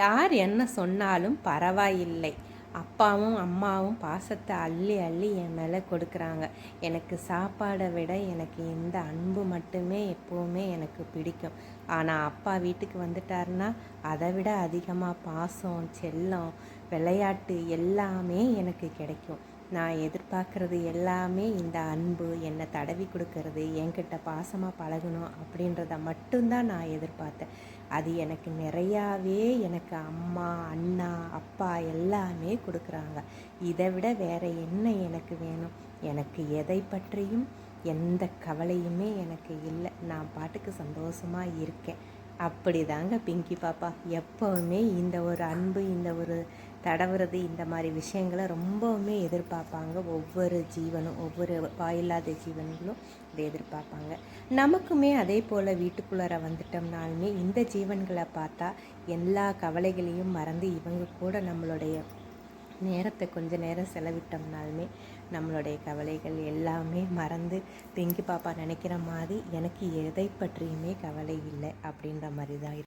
யார் என்ன சொன்னாலும் பரவாயில்லை. அப்பாவும் அம்மாவும் பாசத்தை அள்ளி அள்ளி என் மேலே கொடுக்குறாங்க. எனக்கு சாப்பாடை விட எனக்கு இந்த அன்பு மட்டுமே எப்போவுமே எனக்கு பிடிக்கும். ஆனால் அப்பா வீட்டுக்கு வந்துட்டாருன்னா அதை விட அதிகமாக பாசம் செல்லம் விளையாட்டு எல்லாமே எனக்கு கிடைக்கும். நான் எதிர்பார்க்குறது எல்லாமே இந்த அன்பு என்னை தடவி கொடுக்கறது என்கிட்ட பாசமாக பழகணும் அப்படின்றத மட்டும்தான் நான் எதிர்பார்த்தேன். அது எனக்கு நிறையாவே எனக்கு அம்மா அண்ணா அப்பா எல்லாமே கொடுக்குறாங்க. இதை விட வேற என்ன எனக்கு வேணும்? எனக்கு எதை பற்றியும் எந்த கவலையுமே எனக்கு இல்லை. நான் பாட்டுக்கு சந்தோஷமாக இருக்கேன். அப்படி தாங்க பிங்கி பாப்பா. எப்போவுமே இந்த ஒரு அன்பு இந்த ஒரு தடவுறது இந்த மாதிரி விஷயங்களை ரொம்பவுமே எதிர்பார்ப்பாங்க. ஒவ்வொரு ஜீவனும் ஒவ்வொரு வாயில்லாத ஜீவன்களும் இதை எதிர்பார்ப்பாங்க. நமக்குமே அதே போல் வீட்டுக்குள்ளார வந்துட்டோம்னாலுமே இந்த ஜீவன்களை பார்த்தா எல்லா கவலைகளையும் மறந்து இவங்க கூட நம்மளுடைய நேரத்தை கொஞ்ச நேரம் செலவிட்டோம்னாலுமே நம்மளுடைய கவலைகள் எல்லாமே மறந்து பிங்கி பாப்பா நினைக்கிற மாதிரி எனக்கு எதை பற்றியுமே கவலை இல்லை அப்படின்ற மாதிரி தான்